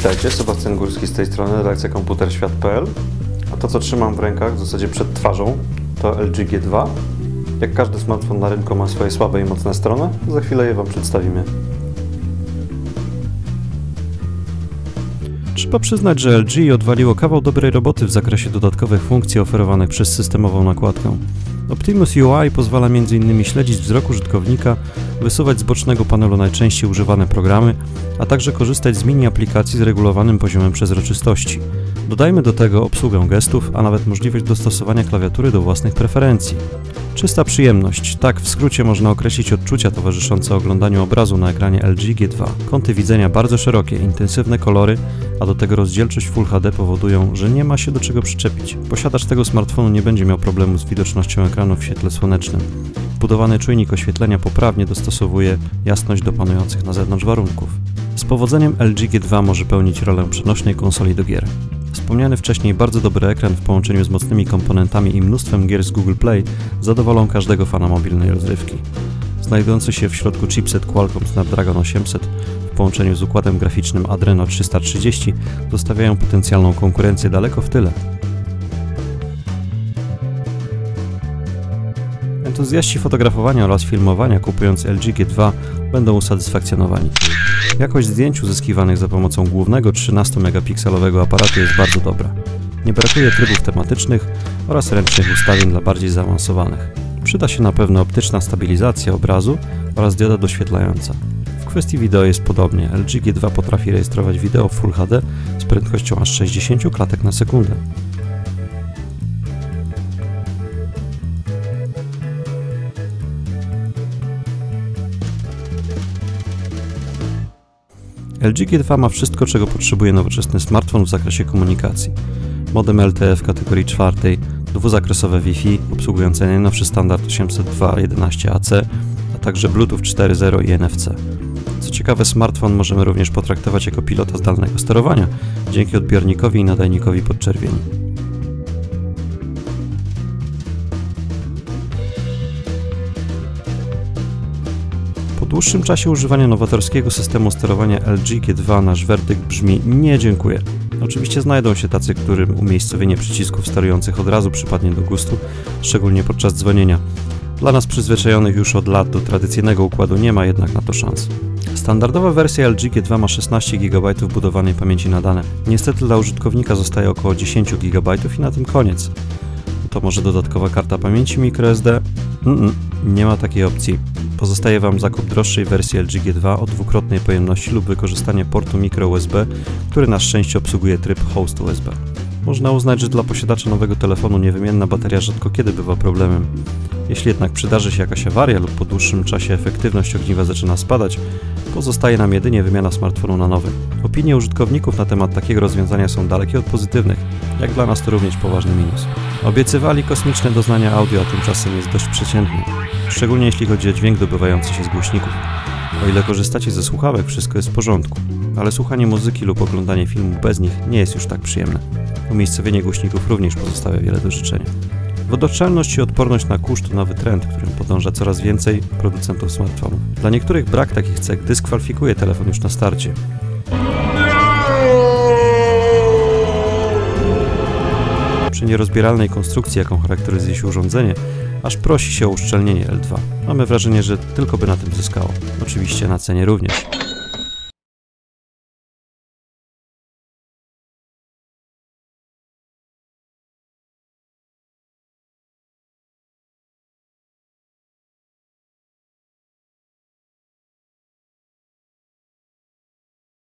Witajcie, Sebastian Górski z tej strony, redakcja komputerświat.pl A to co trzymam w rękach, w zasadzie przed twarzą, to LG G2 Jak każdy smartfon na rynku ma swoje słabe i mocne strony, za chwilę je Wam przedstawimy. Trzeba przyznać, że LG odwaliło kawał dobrej roboty w zakresie dodatkowych funkcji oferowanych przez systemową nakładkę. Optimus UI pozwala m.in. śledzić wzrok użytkownika, wysuwać z bocznego panelu najczęściej używane programy, a także korzystać z mini aplikacji z regulowanym poziomem przezroczystości. Dodajmy do tego obsługę gestów, a nawet możliwość dostosowania klawiatury do własnych preferencji. Czysta przyjemność. Tak w skrócie można określić odczucia towarzyszące oglądaniu obrazu na ekranie LG G2. Kąty widzenia bardzo szerokie, intensywne kolory, a do tego rozdzielczość Full HD powodują, że nie ma się do czego przyczepić. Posiadacz tego smartfonu nie będzie miał problemu z widocznością ekranu w świetle słonecznym. Wbudowany czujnik oświetlenia poprawnie dostosowuje jasność do panujących na zewnątrz warunków. Z powodzeniem LG G2 może pełnić rolę przenośnej konsoli do gier. Wspomniany wcześniej bardzo dobry ekran w połączeniu z mocnymi komponentami i mnóstwem gier z Google Play zadowolą każdego fana mobilnej rozrywki. Znajdujący się w środku chipset Qualcomm Snapdragon 800 w połączeniu z układem graficznym Adreno 330 zostawiają potencjalną konkurencję daleko w tyle. Entuzjaści fotografowania oraz filmowania kupując LG G2 będą usatysfakcjonowani. Jakość zdjęć uzyskiwanych za pomocą głównego 13-megapikselowego aparatu jest bardzo dobra. Nie brakuje trybów tematycznych oraz ręcznych ustawień dla bardziej zaawansowanych. Przyda się na pewno optyczna stabilizacja obrazu oraz dioda doświetlająca. W kwestii wideo jest podobnie. LG G2 potrafi rejestrować wideo w Full HD z prędkością aż 60 klatek na sekundę. LG G2 ma wszystko, czego potrzebuje nowoczesny smartfon w zakresie komunikacji. Modem LTE w kategorii czwartej, dwuzakresowe Wi-Fi obsługujące najnowszy standard 802.11ac, a także Bluetooth 4.0 i NFC. Co ciekawe, smartfon możemy również potraktować jako pilota zdalnego sterowania dzięki odbiornikowi i nadajnikowi podczerwieni. Dłuższym czasie używania nowatorskiego systemu sterowania LG G2 nasz werdykt brzmi nie dziękuję. Oczywiście znajdą się tacy, którym umiejscowienie przycisków sterujących od razu przypadnie do gustu, szczególnie podczas dzwonienia. Dla nas przyzwyczajonych już od lat do tradycyjnego układu nie ma jednak na to szans. Standardowa wersja LG G2 ma 16 GB budowanej pamięci na dane. Niestety dla użytkownika zostaje około 10 GB i na tym koniec. To może dodatkowa karta pamięci microSD? Mm -mm, nie ma takiej opcji. Pozostaje Wam zakup droższej wersji LG G2 o dwukrotnej pojemności lub wykorzystanie portu micro USB, który na szczęście obsługuje tryb host USB. Można uznać, że dla posiadacza nowego telefonu niewymienna bateria rzadko kiedy bywa problemem. Jeśli jednak przydarzy się jakaś awaria lub po dłuższym czasie efektywność ogniwa zaczyna spadać, pozostaje nam jedynie wymiana smartfonu na nowy. Opinie użytkowników na temat takiego rozwiązania są dalekie od pozytywnych, jak dla nas to również poważny minus. Obiecywali kosmiczne doznania audio, a tymczasem jest dość przeciętny, szczególnie jeśli chodzi o dźwięk dobywający się z głośników. O ile korzystacie ze słuchawek, wszystko jest w porządku, ale słuchanie muzyki lub oglądanie filmu bez nich nie jest już tak przyjemne. Umiejscowienie głośników również pozostawia wiele do życzenia. Wodoszczelność i odporność na kurz to nowy trend, którym podąża coraz więcej producentów smartfonów. Dla niektórych brak takich cech dyskwalifikuje telefon już na starcie. Przy nierozbieralnej konstrukcji, jaką charakteryzuje się urządzenie, aż prosi się o uszczelnienie L2. Mamy wrażenie, że tylko by na tym zyskało. Oczywiście na cenie również.